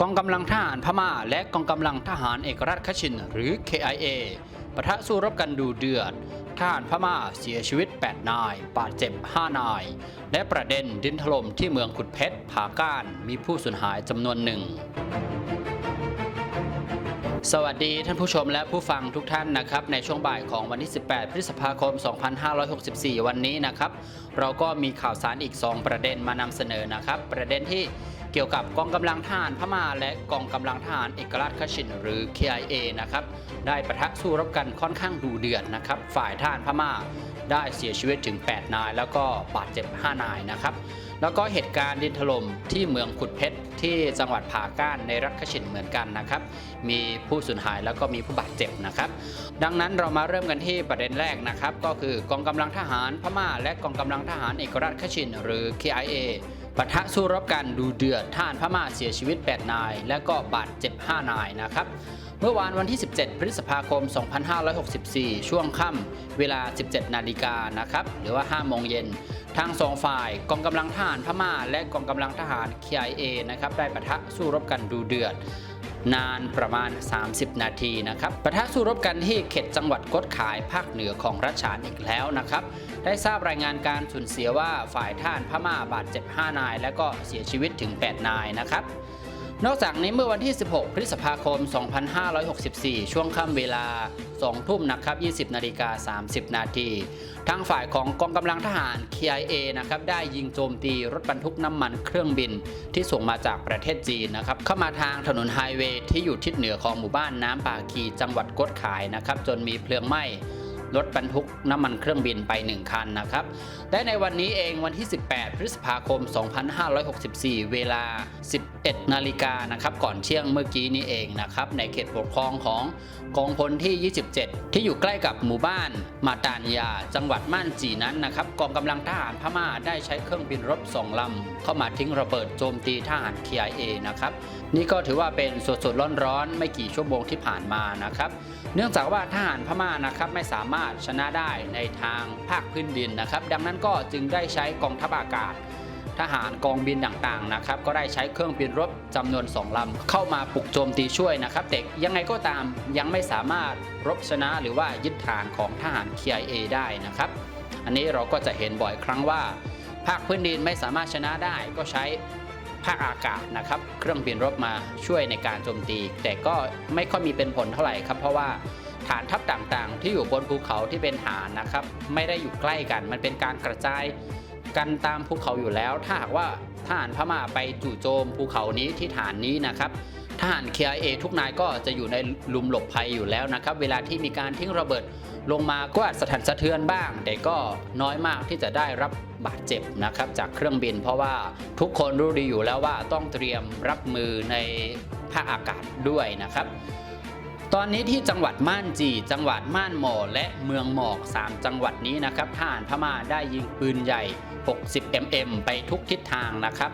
กองกำลังทหารพม่า และกองกำลังทหารเอกราชคชิน หรือ KIA ปะทะสู้รบกันดูเดือด ทหารพม่าเสียชีวิต 8 นาย บาดเจ็บ 5 นาย และประเด็นดินถล่มที่เมืองขุดเพชรผาก้านมีผู้สูญหายจำนวนหนึ่ง สวัสดีท่านผู้ชมและผู้ฟังทุกท่านนะครับ ในช่วงบ่ายของวันที่ 18 พฤษภาคม 2564 วันนี้นะครับ เราก็มีข่าวสารอีก 2 ประเด็นมานำเสนอนะครับ ประเด็นที่ เกี่ยวกับกองกำลังทหารพม่า และกองกำลังทหารเอกราชคชินหรือ KIA นะครับได้ประทะสู้รบกันค่อนข้างดูเดือดนะครับ ฝ่ายทหารพม่าได้เสียชีวิตถึง 8 นาย แล้วก็บาดเจ็บ 5 นายนะครับ แล้วก็เหตุการณ์ดินถล่มที่เมืองขุดเพชรที่จังหวัดผาก้านในรัฐคชินเหมือนกันนะครับ มีผู้สูญหายแล้วก็มีผู้บาดเจ็บนะครับ ดังนั้นเรามาเริ่มกันที่ประเด็นแรกนะครับ ก็คือกองกำลังทหารพม่า และกองกำลังทหารเอกราชคชินหรือ KIA ปะทะสู้รบกันดูเดือดท่านพม่าเสียชีวิต 8 นาย และก็บาดเจ็บ 5 นายนะครับ เมื่อวานวันที่ 17 พฤษภาคม 2564 ช่วงค่ำเวลา 17 นาฬิกานะครับ หรือว่า 5 โมงเย็นทางสองฝ่ายกองกำลังทหารพม่า และกองกำลังทหาร KIA นะครับได้ปะทะสู้รบกันดูเดือด นานประมาณ 30 นาทีนะครับปะทะสู้รบกันที่เขตจังหวัดกดขายภาคเหนือของรัชฉานอีกแล้วนะครับ ได้ทราบรายงานการสูญเสียว่าฝ่ายท่านพม่าบาดเจ็บ 5 นาย และก็เสียชีวิตถึง 8 นายนะครับ นอกจากนี้เมื่อวันที่ 16 พฤษภาคม 2564 ช่วงค่ำเวลา 2 ทุ่มนะครับ 20 นาฬิกา 30 นาทีทางฝ่ายของกองกำลังทหาร KIA นะครับได้ยิงโจมตีรถบรรทุกน้ำมันเครื่องบินที่ส่งมาจากประเทศจีนนะครับเข้ามาทางถนนไฮเวย์ที่อยู่ทิศเหนือของหมู่บ้านน้ำป่าคีจังหวัดกดขายนะครับจนมีเพลิงไหม้รถบรรทุกน้ำมันเครื่องบินไป 1 คันนะครับ และในวันนี้เองวันที่ 18 พฤษภาคม 2564 เวลา 11นาฬิกานะครับก่อนเที่ยงเมื่อกี้นี้เองนะครับในเขตปกครองของกองพลที่ 27 ที่อยู่ใกล้กับหมู่บ้านมาตานยา จังหวัดม่านจีนั้นนะครับกองกำลังทหารพม่าได้ใช้เครื่องบินรบสองลำเข้ามาทิ้งระเบิดโจมตีทหาร KIA นะครับนี่ก็ถือว่าเป็นสดๆร้อนๆไม่กี่ชั่วโมงที่ผ่านมานะครับเนื่องจากว่าทหารพม่านะครับไม่สามารถชนะได้ในทางภาคพื้นดินนะครับ ดังนั้นก็จึงได้ใช้กองทัพอากาศ ทหารกองบินต่างๆนะครับก็ได้ใช้เครื่องบินรบจำนวนสองลำเข้ามาปลุกโจมตีช่วยนะครับแต่ยังไงก็ตามยังไม่สามารถรบชนะหรือว่ายึดฐานของทหาร KIA ได้นะครับ อันนี้เราก็จะเห็นบ่อยครั้งว่า ภาคพื้นดินไม่สามารถชนะได้ก็ใช้ภาคอากาศนะครับ เครื่องบินรบมาช่วยในการโจมตี แต่ก็ไม่ค่อยมีเป็นผลเท่าไหร่ครับ เพราะว่าฐานทัพต่างๆ ที่อยู่บนภูเขาที่เป็นฐานนะครับ ไม่ได้อยู่ใกล้กัน มันเป็นการกระจาย กันตามภูเขาอยู่แล้ว ถ้าหากว่าทหารพม่าไปจู่โจมภูเขานี้ที่ฐานนี้นะครับทหาร KIA ทุกนายก็จะอยู่ในลุมหลบภัยอยู่แล้วนะครับ เวลาที่มีการทิ้งระเบิดลงมาก็อาจสะทันสะเทือนบ้าง แต่ก็น้อยมากที่จะได้รับบาดเจ็บนะครับจากเครื่องบิน เพราะว่าทุกคนรู้ดีอยู่แล้วว่าต้องเตรียมรับมือในภาคอากาศด้วยนะครับ ตอนนี้ที่จังหวัดม่านจี จังหวัดม่านหมอและเมืองหมอก 3 จังหวัดนี้นะครับทหารพม่าได้ยิงปืนใหญ่ 60 mm ไปทุกทิศทางนะครับ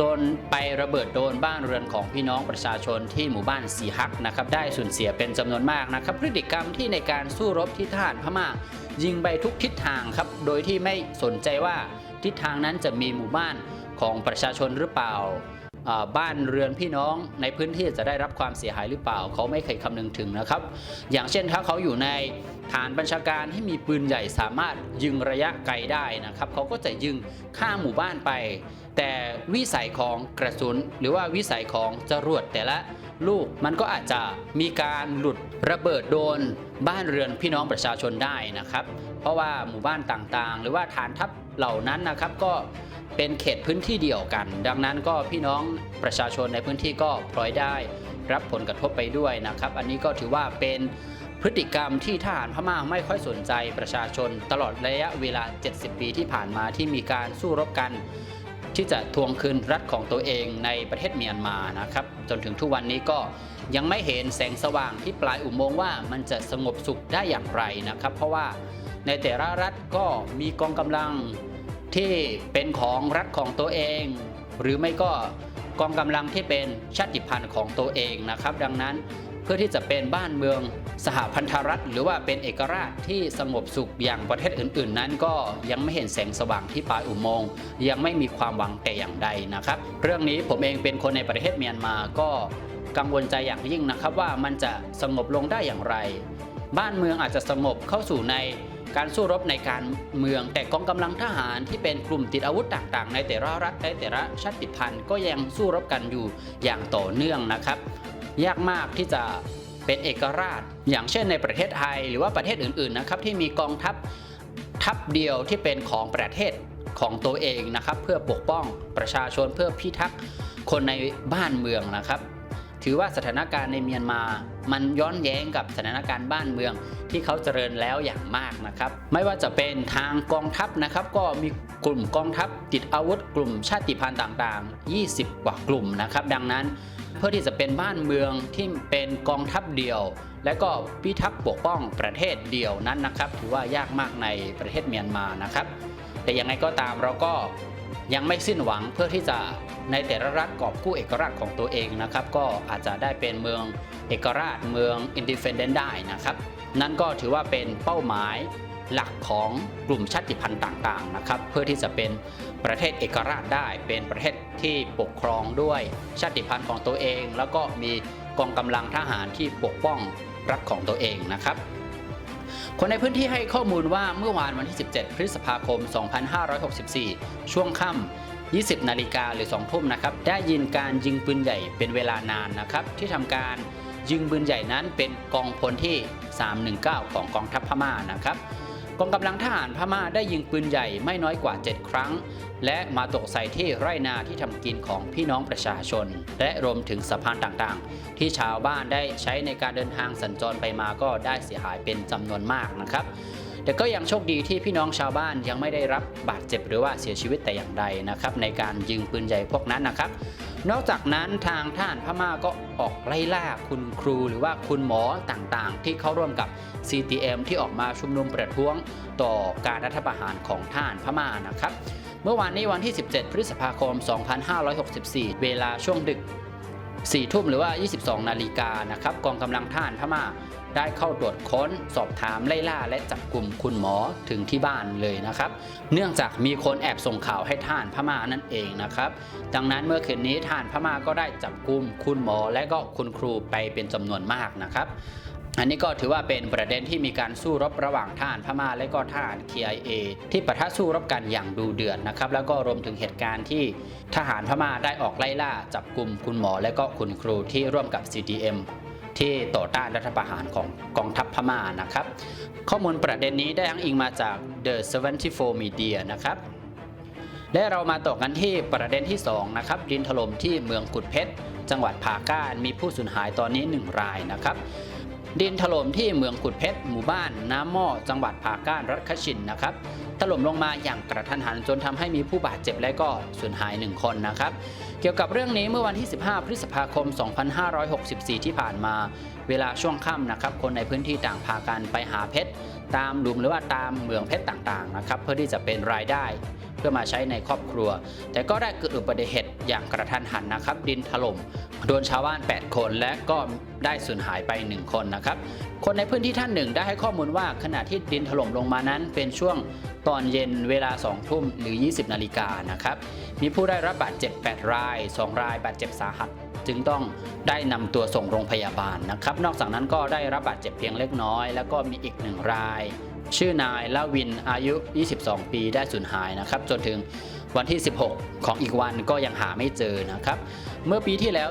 จนไประเบิดโดนบ้านเรือนของพี่น้องประชาชนที่หมู่บ้านสีฮักนะครับได้สูญเสียเป็นจำนวนมากนะครับ พฤติกรรมที่ในการสู้รบที่ทหารพม่า ยิงไปทุกทิศทางครับ โดยที่ไม่สนใจว่าทิศทางนั้นจะมีหมู่บ้านของประชาชนหรือเปล่า บ้านเรือนพี่น้องในพื้นที่จะได้รับความเสียหายหรือเปล่า เขาไม่เคยคำนึงถึงนะครับ อย่างเช่นถ้าเขาอยู่ในฐานบัญชาการที่มีปืนใหญ่สามารถยิงระยะไกลได้นะครับเขาก็จะยิงข้ามหมู่บ้านไป แต่วิสัยของกระสุน หรือว่าวิสัยของจรวดแต่ละลูกมันก็อาจจะมีการหลุดระเบิดโดนบ้านเรือนพี่น้องประชาชนได้นะครับ เพราะว่าหมู่บ้านต่างๆ หรือว่าฐานทัพเหล่านั้นนะครับ ก็เป็นเขตพื้นที่เดียวกัน ดังนั้นก็พี่น้องประชาชนในพื้นที่ก็พลอยได้รับผลกระทบไปด้วยนะครับ อันนี้ก็ถือว่าเป็นพฤติกรรมที่ทหารพม่าไม่ค่อยสนใจประชาชน ตลอดระยะเวลา 70 ปีที่ผ่านมาที่มีการสู้รบกัน ที่จะทวงคืนรัฐของตัวเองในประเทศเมียนมานะครับ จนถึงทุกวันนี้ก็ยังไม่เห็นแสงสว่างที่ปลายอุโมงค์ว่ามันจะสงบสุขได้อย่างไรนะครับ เพราะว่า ในแต่ละรัฐก็มีกองกำลังที่เป็นของรัฐของตัวเอง หรือไม่ก็กองกำลังที่เป็นชาติพันธุ์ของตัวเองนะครับ ดังนั้นเพื่อที่จะเป็นบ้านเมืองสหพันธรัฐ หรือว่าเป็นเอกราชที่สงบสุขอย่างประเทศอื่น ๆ นั้น ก็ยังไม่เห็นแสงสว่างที่ปลายอุโมงค์ยังไม่มีความหวังแต่อย่างใดนะครับ เรื่องนี้ผมเองเป็นคนในประเทศเมียนมาก็กังวลใจอย่างยิ่งนะครับว่ามันจะสงบลงได้อย่างไร บ้านเมืองอาจจะสงบเข้าสู่ใน การสู้รบในการเมือง แต่กองกำลังทหารที่เป็นกลุ่มติดอาวุธต่างๆ ในแต่ละรัฐในแต่ละชาติพันธุ์ก็ยังสู้รบกันอยู่อย่างต่อเนื่องนะครับ ยากมากที่จะเป็นเอกราช อย่างเช่นในประเทศไทยหรือว่าประเทศอื่นๆนะครับที่มีกองทัพทัพเดียวที่เป็นของประเทศของตัวเองนะครับ เพื่อปกป้องประชาชนเพื่อพิทักษ์คนในบ้านเมืองนะครับ ถือว่าสถานการณ์ในเมียนมา มันย้อนแย้งกับสถานการณ์บ้านเมืองที่เขาเจริญแล้วอย่างมากนะครับ ไม่ว่าจะเป็นทางกองทัพนะครับ ก็มีกลุ่มกองทัพติดอาวุธกลุ่มชาติพันธุ์ต่างๆ 20 กว่ากลุ่มนะครับ ดังนั้นเพื่อที่จะเป็นบ้านเมืองที่เป็นกองทัพเดียว และก็พิทักษ์ปกป้องประเทศเดียวนั้นนะครับ ถือว่ายากมากในประเทศเมียนมานะครับ แต่ยังไงก็ตามเราก็ ยังไม่สิ้นหวังเพื่อที่จะในแต่ละรัฐกอบกู้เอกราชของตัวเองนะครับ ก็อาจจะได้เป็นเมืองเอกราชเมืองอินดิเฟนเดนต์ได้นะครับ นั่นก็ถือว่าเป็นเป้าหมายหลักของกลุ่มชาติพันธุ์ต่างๆนะครับ เพื่อที่จะเป็นประเทศเอกราชได้ เป็นประเทศที่ปกครองด้วยชาติพันธุ์ของตัวเอง แล้วก็มีกองกำลังทหารที่ปกป้องรัฐของตัวเองนะครับ คนในพื้นที่ให้ข้อมูลว่าเมื่อวานวันที่ 17 พฤษภาคม 2564 ช่วงค่ำ 20 นาฬิกาหรือ 2 ทุ่มนะครับ ได้ยินการยิงปืนใหญ่เป็นเวลานานนะครับ ที่ทำการยิงปืนใหญ่นั้นเป็นกองพลที่ 319 ของกองทัพพม่านะครับ กองกำลังทหารพม่าได้ยิงปืนใหญ่ไม่น้อยกว่า 7 ครั้ง และมาตกใส่ที่ไร่นาที่ทำกินของพี่น้องประชาชน และรวมถึงสะพานต่างๆ ที่ชาวบ้านได้ใช้ในการเดินทางสัญจรไปมาก็ได้เสียหายเป็นจำนวนมากนะครับ แต่ก็ยังโชคดีที่พี่น้องชาวบ้านยังไม่ได้รับบาดเจ็บหรือว่าเสียชีวิตแต่อย่างใดนะครับในการยิงปืนใหญ่พวกนั้นนะครับ นอกจากนั้นทางท่านพม่าก็ออกไล่ล่าคุณครูหรือว่าคุณหมอต่างๆ ที่เข้าร่วมกับ CTM ที่ออกมาชุมนุมประท้วงต่อการรัฐประหารของท่านพม่านะครับ เมื่อวานนี้วันที่ 17 พฤษภาคม 2564 เวลาช่วงดึก 4 ทุ่มหรือว่า 22 นาฬิกานะครับกองกำลังท่านพม่า ได้เข้าตรวจค้น สอบถามไล่ล่าและจับกลุ่มคุณหมอถึงที่บ้านเลยนะครับ เนื่องจากมีคนแอบส่งข่าวให้ทหารพม่านั่นเองนะครับ ดังนั้นเมื่อคืนนี้ทหารพม่าก็ได้จับกลุ่มคุณหมอและก็คุณครูไปเป็นจำนวนมากนะครับอันนี้ก็ถือว่าเป็นประเด็นที่มีการสู้รบระหว่างทหารพม่าและก็ทหาร KIA ที่ปะทะสู้รบกันอย่างดูเดือดนะครับ แล้วก็รวมถึงเหตุการณ์ที่ทหารพม่าได้ออกไล่ล่าจับกลุ่มคุณหมอและก็คุณครูที่ร่วมกับ CTM ที่ต่อต้านรัฐประหารของกองทัพพม่านะครับ ข้อมูลประเด็นนี้ได้อ้างอิงมาจาก The 74 Media นะครับและเรามาต่อกันที่ประเด็นที่ 2 นะครับ ดินถล่มที่เมืองกุดเพชร จังหวัดผาก้านมีผู้สูญหายตอนนี้ 1 รายนะครับ ดินถล่มที่เมืองกุดเพชร หมู่บ้านน้ำหม้อจังหวัดผาก้านรัฐคชินนะครับถล่มลงมาอย่างกระทันหันจนทำให้มีผู้บาดเจ็บและก็สูญหาย 1 คนนะครับ เกี่ยวกับเรื่องนี้เมื่อวันที่ 15 พฤษภาคม 2564 ที่ผ่านมา เวลาช่วงค่ำนะครับ คนในพื้นที่ต่างพากันไปหาเพชรตามหลุมหรือว่าตามเหมืองเพชรต่างๆนะครับเพื่อที่จะเป็นรายได้ เพื่อมาใช้ในครอบครัว แต่ก็ได้เกิดอุบัติเหตุอย่างกระทันหันนะครับ ดินถล่มโดนชาวบ้าน 8 คนและก็ได้สูญหายไป 1 คนนะครับ คนในพื้นที่ท่านหนึ่งได้ให้ข้อมูลว่าขณะที่ดินถล่มลงมานั้น เป็นช่วงตอนเย็นเวลา 2 ทุ่มหรือ 20 นาฬิกานะครับมีผู้ได้รับบาดเจ็บ 8 ราย 2 รายบาดเจ็บสาหัส จึงต้องได้นำตัวส่งโรงพยาบาลนะครับ นอกจากนั้นก็ได้รับบาดเจ็บเพียงเล็กน้อย แล้วก็มีอีกหนึ่งราย ชื่อนายละวินอายุ 22 ปีได้สูญหายนะครับ จนถึงวันที่ 16 ของอีกวันก็ยังหาไม่เจอนะครับ เมื่อปีที่แล้ว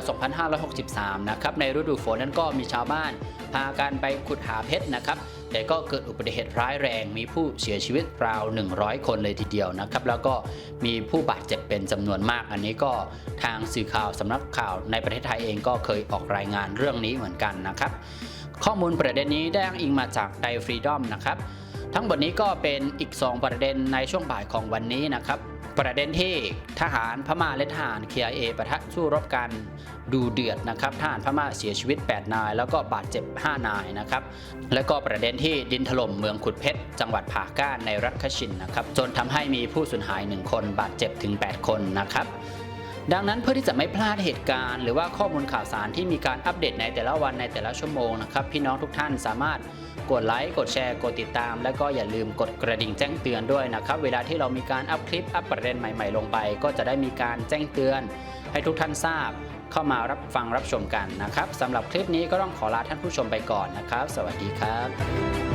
2563 นะครับ ในฤดูฝนนั้นก็มีชาวบ้านพากันไปขุดหาเพชรนะครับ แต่ก็เกิดอุบัติเหตุร้ายแรง มีผู้เสียชีวิตราว 100 คนเลยทีเดียวนะครับ แล้วก็มีผู้บาดเจ็บเป็นจำนวนมาก อันนี้ก็ทางสื่อข่าวสำนักข่าวในประเทศไทยเองก็เคยออกรายงานเรื่องนี้เหมือนกันนะครับ ข้อมูลประเด็นนี้ได้อ้างอิงมาจากไดฟรีดอมนะครับ ทั้งหมดนี้ก็เป็นอีก 2 ประเด็นในช่วงบ่ายของวันนี้นะครับ ประเด็นที่ทหารพม่าและทหาร KIA ปะทะสู้รบกันดูเดือดนะครับทหารพม่าเสียชีวิต 8 นาย แล้วก็บาดเจ็บ 5 นายนะครับแล้วก็ประเด็นที่ดินถล่มเมืองขุดเพชร จังหวัดผาก้านในรัฐคชินนะครับจนทำให้มีผู้สูญหาย 1 คนบาดเจ็บถึง 8 คนนะครับ ดังนั้นเพื่อที่จะไม่พลาดเหตุการณ์ หรือว่าข้อมูลข่าวสารที่มีการอัปเดตในแต่ละวันในแต่ละชั่วโมงนะครับพี่น้องทุกท่านสามารถกดไลค์กดแชร์กดติดตาม และก็อย่าลืมกดกระดิ่งแจ้งเตือนด้วยนะครับเวลาที่เรามีการอัพคลิปอัปประเด็นใหม่ๆ ลงไป ก็จะได้มีการแจ้งเตือน ให้ทุกท่านทราบ เข้ามารับฟังรับชมกันนะครับสำหรับคลิปนี้ก็ต้องขอลาท่านผู้ชมไปก่อนนะครับ สวัสดีครับ